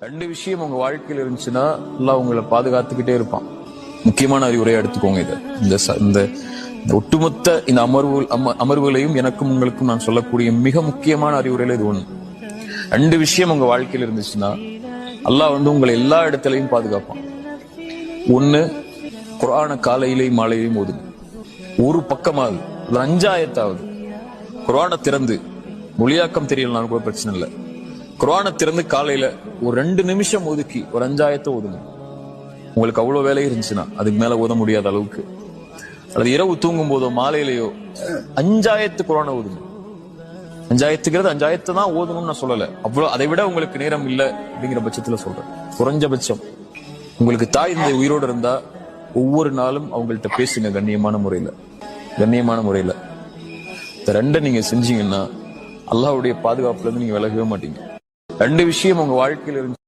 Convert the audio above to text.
ரெண்டு விஷயம் உங்க வாழ்க்கையில் இருந்துச்சுன்னா எல்லாம் உங்களை பாதுகாத்துக்கிட்டே இருப்பான். முக்கியமான அறிவுரையை எடுத்துக்கோங்க இதை. இந்த இந்த ஒட்டுமொத்த இந்த அமர்வு அம- அமர்வுகளையும் எனக்கும் உங்களுக்கும் நான் சொல்லக்கூடிய மிக முக்கியமான அறிவுரையில இது ஒண்ணு. ரெண்டு விஷயம் உங்க வாழ்க்கையில் இருந்துச்சுன்னா அல்லாஹ் வந்து உங்களை எல்லா இடத்துலையும் பாதுகாப்பான். ஒண்ணு குரான காலையிலையும் மாலையிலையும் ஓதுங்க. ஒரு பக்கமாவது அஞ்சாயத்தாவது குரானை திறந்து மொழியாக்கம் தெரியலனாலும் கூட பிரச்சனை இல்லை. குரானை திறந்து காலையில ஒரு ரெண்டு நிமிஷம் ஒதுக்கி ஒரு அஞ்சாயத்தை ஓதுங்க உங்களுக்கு அவ்வளவு வேலை இருந்துச்சுன்னா அதுக்கு மேல ஓத முடியாத அளவுக்கு. அல்லது இரவு தூங்கும் போதோ மாலையிலேயோ அஞ்சாயத்து குரானை ஓதுங்க அஞ்சாயத்துக்கிறது அஞ்சாயத்தை தான் ஓதணும்னு நான் சொல்லல. அவ்வளவு அதை விட உங்களுக்கு நேரம் இல்லை அப்படிங்கிற பட்சத்துல சொல்றேன். குறைஞ்சபட்சம் உங்களுக்கு தாய் இந்த உயிரோடு இருந்தா ஒவ்வொரு நாளும் அவங்கள்ட்ட பேசுங்க கண்ணியமான முறையில. கண்ணியமான முறையில. இந்த ரெண்டை நீங்க செஞ்சீங்கன்னா அல்லாஹ்வுடைய பாதுகாப்புல இருந்து நீங்க விலகவே மாட்டீங்க. ரெண்டு விஷயம் உங்க வாழ்க்கையில இருந்து